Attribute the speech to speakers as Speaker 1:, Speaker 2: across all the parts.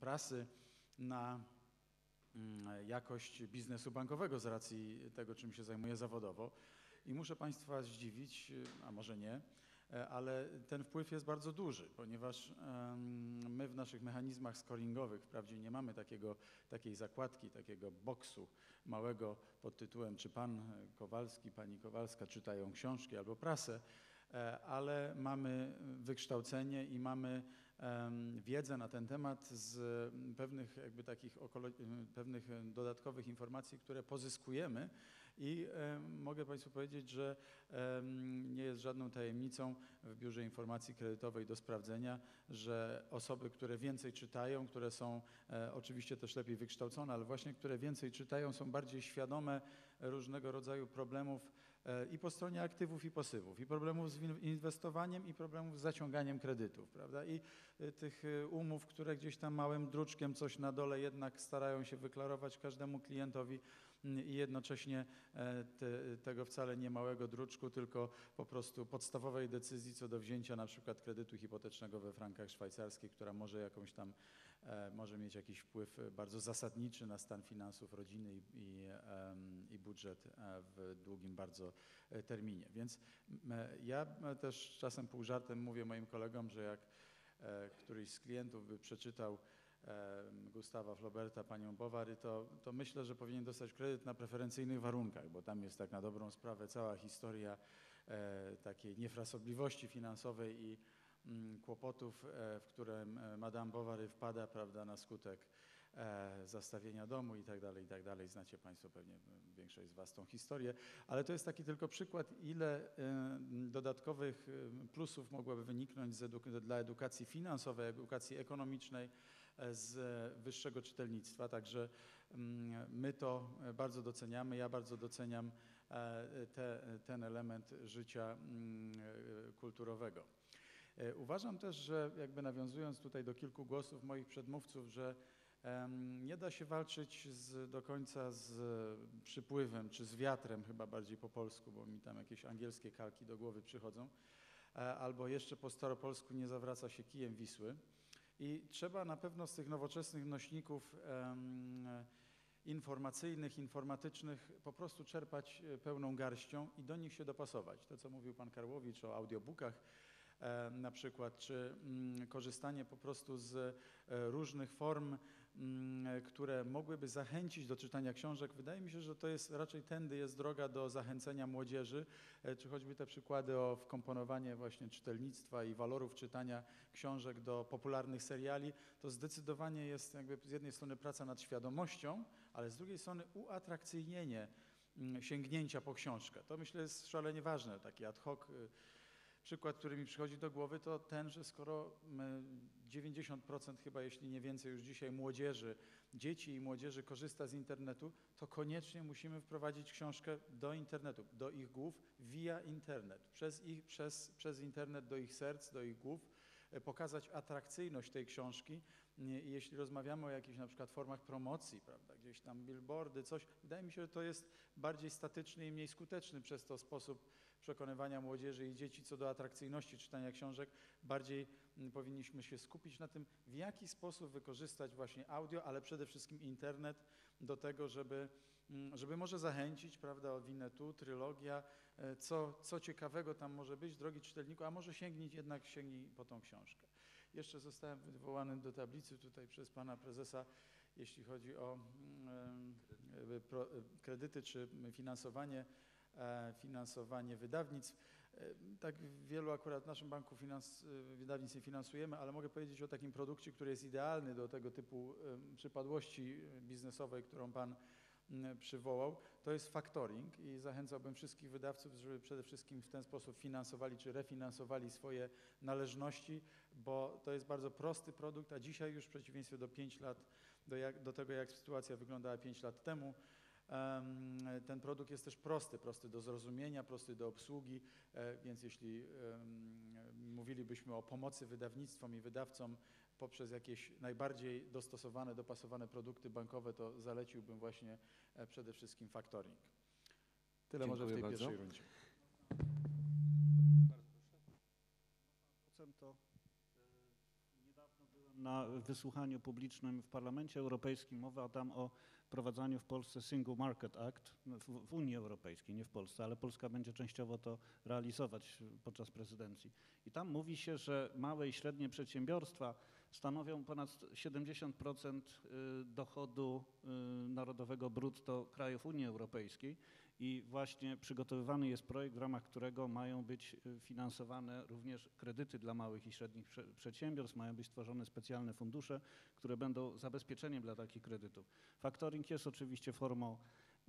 Speaker 1: prasy na mm, jakość biznesu bankowego z racji tego, czym się zajmuję zawodowo. I muszę Państwa zdziwić, a może nie, e, ale ten wpływ jest bardzo duży, ponieważ my w naszych mechanizmach scoringowych wprawdzie nie mamy takiego, takiej zakładki, takiego boksu małego pod tytułem czy Pan Kowalski, Pani Kowalska czytają książki albo prasę, ale mamy wykształcenie i mamy wiedzę na ten temat z pewnych jakby takich okolo, pewnych dodatkowych informacji, które pozyskujemy. I mogę Państwu powiedzieć, że nie jest żadną tajemnicą w Biurze Informacji Kredytowej do sprawdzenia, że osoby, które więcej czytają, które są e, oczywiście też lepiej wykształcone, ale właśnie które więcej czytają, są bardziej świadome różnego rodzaju problemów e, i po stronie aktywów i pasywów, i problemów z inwestowaniem, i problemów z zaciąganiem kredytów, prawda? I e, tych e, umów, które gdzieś tam małym druczkiem coś na dole jednak starają się wyklarować każdemu klientowi mm, i jednocześnie e, te, tego wcale nie małego druczku, tylko po prostu podstawowej decyzji co do wzięcia na przykład kredytu hipotecznego we frankach szwajcarskich, która może jakąś tam, e, może mieć jakiś wpływ e, bardzo zasadniczy na stan finansów rodziny i, i, i budżet e, w długim bardzo e, terminie. Więc e, ja e, też czasem pół żartem mówię moim kolegom, że jak e, któryś z klientów by przeczytał e, Gustawa Flauberta, panią Bowary, to, to myślę, że powinien dostać kredyt na preferencyjnych warunkach, bo tam jest tak na dobrą sprawę cała historia e, takiej niefrasobliwości finansowej i kłopotów, e, w które Madame Bovary wpada, prawda, na skutek e, zastawienia domu i tak dalej, i tak dalej. Znacie Państwo pewnie, większość z Was tą historię, ale to jest taki tylko przykład, ile e, dodatkowych plusów mogłoby wyniknąć eduk- dla edukacji finansowej, edukacji ekonomicznej, z wyższego czytelnictwa. Także mm, my to bardzo doceniamy. Ja bardzo doceniam te, ten element życia mm, kulturowego. E, Uważam też, że jakby nawiązując tutaj do kilku głosów moich przedmówców, że nie da się walczyć z, do końca z przypływem czy z wiatrem, chyba bardziej po polsku, bo mi tam jakieś angielskie kalki do głowy przychodzą, e, albo jeszcze po staropolsku nie zawraca się kijem Wisły. I trzeba na pewno z tych nowoczesnych nośników informacyjnych, informatycznych po prostu czerpać e, pełną garścią i do nich się dopasować. To, co mówił pan Karłowicz o audiobookach, na przykład, czy mm, korzystanie po prostu z e, różnych form, mm, które mogłyby zachęcić do czytania książek. Wydaje mi się, że to jest raczej tędy jest droga do zachęcenia młodzieży, e, czy choćby te przykłady o wkomponowanie właśnie czytelnictwa i walorów czytania książek do popularnych seriali, to zdecydowanie jest jakby z jednej strony praca nad świadomością, ale z drugiej strony uatrakcyjnienie mm, sięgnięcia po książkę. To myślę jest szalenie ważne, taki ad hoc y, Przykład, który mi przychodzi do głowy, to ten, że skoro mm, 90% chyba, jeśli nie więcej już dzisiaj młodzieży, dzieci i młodzieży korzysta z internetu, to koniecznie musimy wprowadzić książkę do internetu, do ich głów via internet, przez, ich, przez, przez internet do ich serc, do ich głów, e, pokazać atrakcyjność tej książki. Jeśli rozmawiamy o jakichś na przykład formach promocji, prawda, gdzieś tam billboardy, coś, wydaje mi się, że to jest bardziej statyczny i mniej skuteczny przez to sposób przekonywania młodzieży i dzieci co do atrakcyjności czytania książek. Bardziej mm, powinniśmy się skupić na tym, w jaki sposób wykorzystać właśnie audio, ale przede wszystkim internet do tego, żeby, mm, żeby może zachęcić, prawda, o Winnetu, trylogia, e, co, co ciekawego tam może być, drogi czytelniku, a może sięgnij, jednak sięgnij po tą książkę. Jeszcze zostałem wywołany do tablicy tutaj przez pana prezesa, jeśli chodzi o mm, e, e, kredyty czy finansowanie, finansowanie wydawnictw. E, Tak wielu akurat w naszym banku finans, e, wydawnictw nie finansujemy, ale mogę powiedzieć o takim produkcie, który jest idealny do tego typu przypadłości biznesowej, którą pan przywołał, to jest factoring i zachęcałbym wszystkich wydawców, żeby przede wszystkim w ten sposób finansowali czy refinansowali swoje należności, bo to jest bardzo prosty produkt, a dzisiaj już w przeciwieństwie do 5 lat, do, jak, do tego jak sytuacja wyglądała 5 lat temu, em, ten produkt jest też prosty, prosty do zrozumienia, prosty do obsługi, e, więc jeśli mówilibyśmy o pomocy wydawnictwom i wydawcom poprzez jakieś najbardziej dostosowane, dopasowane produkty bankowe, to zaleciłbym właśnie e, przede wszystkim factoring. Tyle może w tej
Speaker 2: Dziękuję bardzo.
Speaker 1: pierwszej rundzie.
Speaker 3: Procent to e, niedawno byłem
Speaker 2: na wysłuchaniu publicznym w Parlamencie Europejskim mowa tam o wprowadzaniu w Polsce Single Market Act w, w Unii Europejskiej, nie w Polsce, ale Polska będzie częściowo to realizować podczas prezydencji. I tam mówi się, że małe i średnie przedsiębiorstwa stanowią ponad 70% y, dochodu y, narodowego brutto krajów Unii Europejskiej i właśnie przygotowywany jest projekt, w ramach którego mają być y, finansowane również kredyty dla małych i średnich prze- przedsiębiorstw, mają być stworzone specjalne fundusze, które będą zabezpieczeniem dla takich kredytów. Faktoring jest oczywiście formą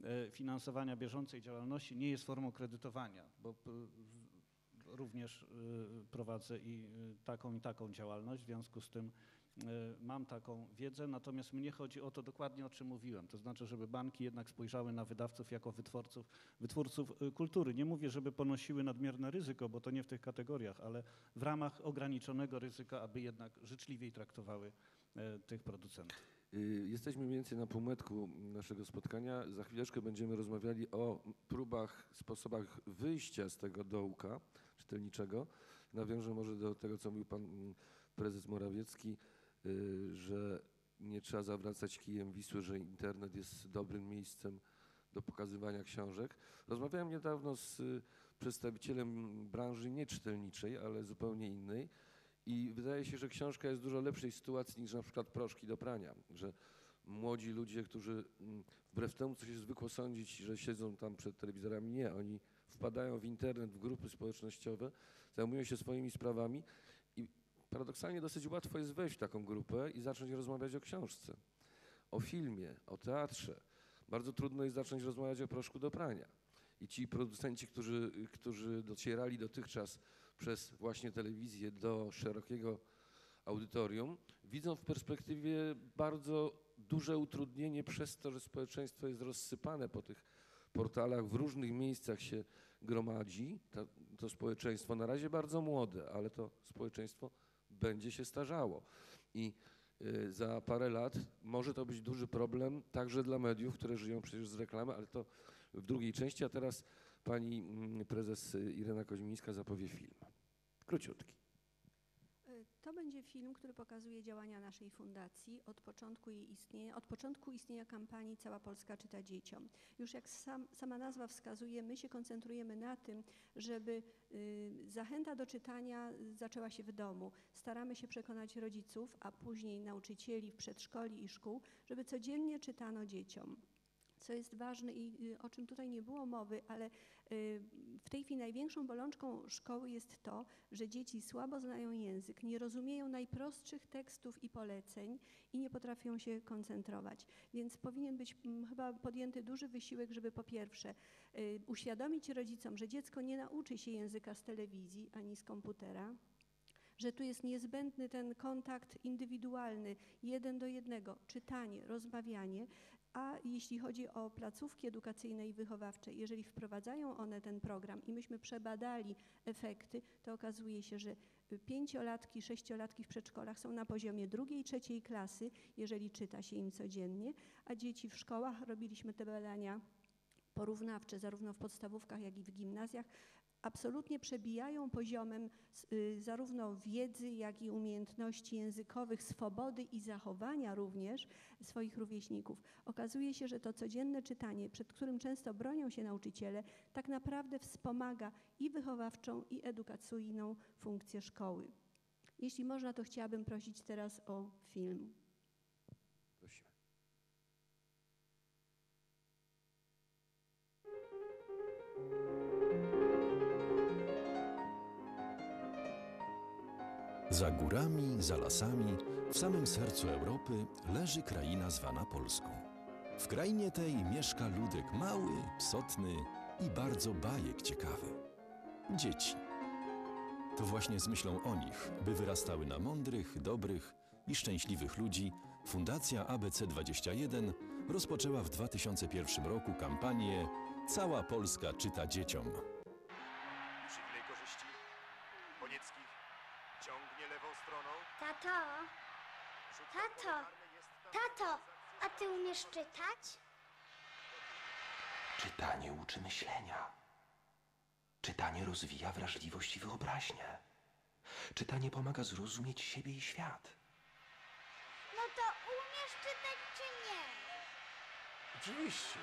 Speaker 2: e, finansowania bieżącej działalności, nie jest formą kredytowania, bo również y, prowadzę i y, taką i taką działalność, w związku z tym mam taką wiedzę, natomiast mnie chodzi o to dokładnie, o czym mówiłem, to znaczy, żeby banki jednak spojrzały na wydawców jako wytwórców, wytwórców y, kultury. Nie mówię, żeby ponosiły nadmierne ryzyko, bo to nie w tych kategoriach, ale w ramach ograniczonego ryzyka, aby jednak życzliwiej traktowały e, tych producentów.
Speaker 3: Y, Jesteśmy mniej więcej na półmetku naszego spotkania. Za chwileczkę będziemy rozmawiali o próbach, sposobach wyjścia z tego dołka czytelniczego. Nawiążę może do tego, co mówił pan mm, prezes Morawiecki, y, że nie trzeba zawracać kijem Wisły, że internet jest dobrym miejscem do pokazywania książek. Rozmawiałem niedawno z y, przedstawicielem branży nieczytelniczej, ale zupełnie innej. I wydaje się, że książka jest w dużo lepszej sytuacji niż na przykład proszki do prania, że młodzi ludzie, którzy mm, wbrew temu, co się zwykło sądzić, że siedzą tam przed telewizorami, nie, oni wpadają w internet, w grupy społecznościowe, zajmują się swoimi sprawami paradoksalnie dosyć łatwo jest wejść w taką grupę i zacząć rozmawiać o książce, o filmie, o teatrze. Bardzo trudno jest zacząć rozmawiać o proszku do prania. I ci producenci, którzy, którzy docierali dotychczas przez właśnie telewizję do szerokiego audytorium, widzą w perspektywie bardzo duże utrudnienie przez to, że społeczeństwo jest rozsypane po tych portalach, w różnych miejscach się gromadzi. To, to społeczeństwo na razie bardzo młode, ale to społeczeństwo będzie się starzało. I y, za parę lat może to być duży problem także dla mediów, które żyją przecież z reklamy, ale to w drugiej części, a teraz pani mm, prezes Irena Koźmińska zapowie film. Króciutki.
Speaker 4: To będzie film, który pokazuje działania naszej fundacji od początku jej istnienia, od początku istnienia kampanii Cała Polska czyta dzieciom. Już jak sam, sama nazwa wskazuje, my się koncentrujemy na tym, żeby y, zachęta do czytania zaczęła się w domu. Staramy się przekonać rodziców, a później nauczycieli w przedszkoli i szkół, żeby codziennie czytano dzieciom. Co jest ważne i y, o czym tutaj nie było mowy, ale y, w tej chwili największą bolączką szkoły jest to, że dzieci słabo znają język, nie rozumieją najprostszych tekstów i poleceń i nie potrafią się koncentrować. Więc powinien być chyba podjęty duży wysiłek, żeby po pierwsze y, uświadomić rodzicom, że dziecko nie nauczy się języka z telewizji ani z komputera, że tu jest niezbędny ten kontakt indywidualny, jeden do jednego, czytanie, rozmawianie, a jeśli chodzi o placówki edukacyjne i wychowawcze, jeżeli wprowadzają one ten program i myśmy przebadali efekty, to okazuje się, że pięciolatki, sześciolatki w przedszkolach są na poziomie drugiej, trzeciej klasy, jeżeli czyta się im codziennie, a dzieci w szkołach, robiliśmy te badania porównawcze zarówno w podstawówkach, jak i w gimnazjach, absolutnie przebijają poziomem y, zarówno wiedzy, jak i umiejętności językowych, swobody i zachowania również swoich rówieśników. Okazuje się, że to codzienne czytanie, przed którym często bronią się nauczyciele, tak naprawdę wspomaga i wychowawczą, i edukacyjną funkcję szkoły. Jeśli można, to chciałabym prosić teraz o film.
Speaker 5: Za górami, za lasami, w samym sercu Europy leży kraina zwana Polską. W krainie tej mieszka ludek mały, psotny i bardzo bajek ciekawy. Dzieci. To właśnie z myślą o nich, by wyrastały na mądrych, dobrych i szczęśliwych ludzi, Fundacja ABC21 rozpoczęła w 2001 roku kampanię Cała Polska czyta dzieciom.
Speaker 6: Tato, Tato, tato, a ty umiesz czytać?
Speaker 7: Czytanie uczy myślenia. Czytanie rozwija wrażliwość i wyobraźnię. Czytanie pomaga zrozumieć siebie i świat.
Speaker 6: umiesz czytać czy nie?
Speaker 8: Oczywiście.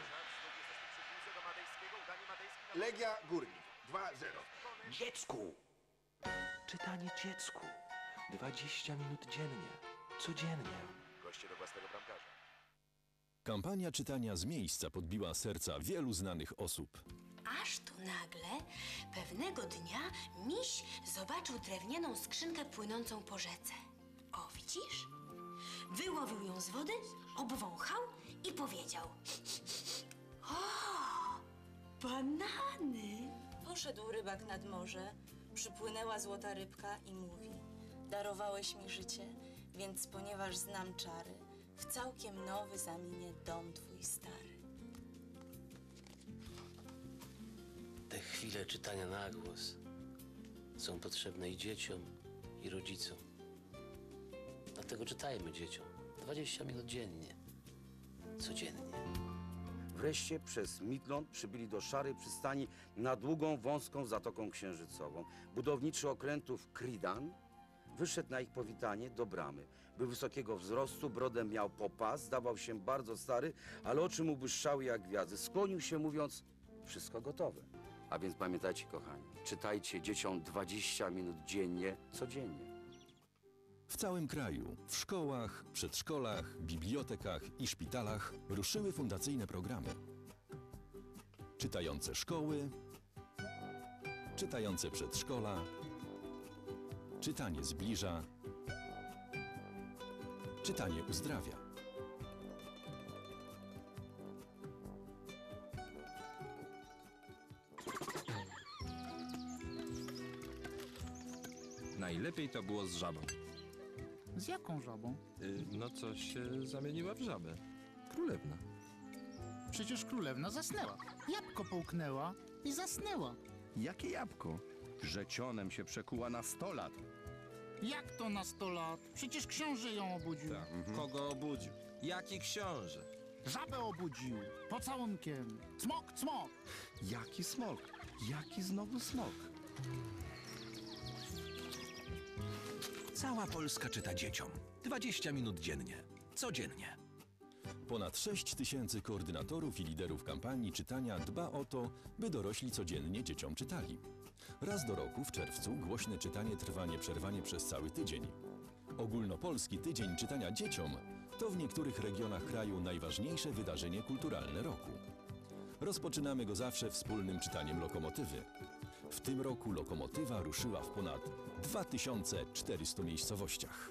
Speaker 8: Legia Górnik 2-0.
Speaker 7: Dziecku! Czytanie dziecku. 20 minut dziennie. Codziennie.
Speaker 9: goście do własnego bramkarza.
Speaker 5: Kampania czytania z miejsca podbiła serca wielu znanych osób.
Speaker 10: Aż tu nagle, pewnego dnia, miś zobaczył drewnianą skrzynkę płynącą po rzece. O, widzisz? Wyłowił ją z wody, obwąchał i powiedział: O, banany!
Speaker 11: Poszedł rybak nad morze, przypłynęła złota rybka i mówi: Darowałeś mi życie, więc ponieważ znam czary, w całkiem nowy zamienię dom twój stary.
Speaker 12: Te chwile czytania na głos są potrzebne i dzieciom, i rodzicom. Dlatego czytajmy dzieciom 20 minut dziennie. Codziennie.
Speaker 13: Wreszcie przez Midląd przybyli do szarej przystani na długą, wąską Zatoką Księżycową. Budowniczy okrętów Kridan wyszedł na ich powitanie do bramy. Był wysokiego wzrostu, brodę miał po pas, zdawał się bardzo stary, ale oczy mu błyszczały jak gwiazdy. Skłonił się mówiąc, wszystko gotowe. A więc pamiętajcie, kochani, czytajcie dzieciom 20 minut dziennie, codziennie.
Speaker 5: W całym kraju, w szkołach, przedszkolach, bibliotekach i szpitalach ruszyły fundacyjne programy. Czytające szkoły, czytające przedszkola, czytanie zbliża, czytanie uzdrawia.
Speaker 14: Najlepiej to było z żabą.
Speaker 15: Z jaką żabą?
Speaker 14: Y, no co się zamieniła w żabę. Królewna.
Speaker 15: Przecież królewna zasnęła. Jabłko połknęła i zasnęła.
Speaker 16: Jakie jabłko? Rzecionem się przekuła na 100 lat.
Speaker 15: Jak to na sto lat? Przecież książę ją obudził.
Speaker 14: Kogo obudził? Jaki książę?
Speaker 15: Żabę obudził. Pocałunkiem. Cmok, cmok.
Speaker 16: Jaki smok? Jaki znowu smok?
Speaker 7: Cała Polska czyta dzieciom. 20 minut dziennie. Codziennie.
Speaker 5: Ponad 6 tysięcy koordynatorów i liderów kampanii czytania dba o to, by dorośli codziennie dzieciom czytali. Raz do roku w czerwcu głośne czytanie trwa nieprzerwanie przez cały tydzień. Ogólnopolski Tydzień Czytania Dzieciom to w niektórych regionach kraju najważniejsze wydarzenie kulturalne roku. Rozpoczynamy go zawsze wspólnym czytaniem lokomotywy. W tym roku lokomotywa ruszyła w ponad 2400 miejscowościach.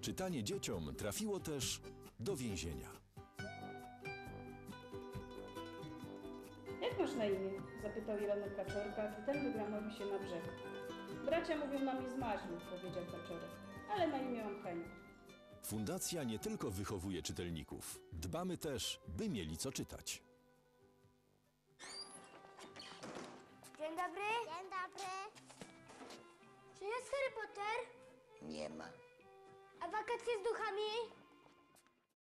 Speaker 5: Czytanie dzieciom trafiło też do więzienia.
Speaker 17: Jak masz na imię? zapytał Jelonek Kaczorka, gdy ten wygramowił się na brzeg. Bracia mówią na mnie z maźlu, powiedział Kaczorek, ale na imię mam Henia.
Speaker 5: Fundacja nie tylko wychowuje czytelników, dbamy też, by mieli co czytać.
Speaker 6: Dzień dobry. Dzień dobry. Czy jest Harry Potter?
Speaker 7: Nie ma.
Speaker 6: A wakacje z duchami?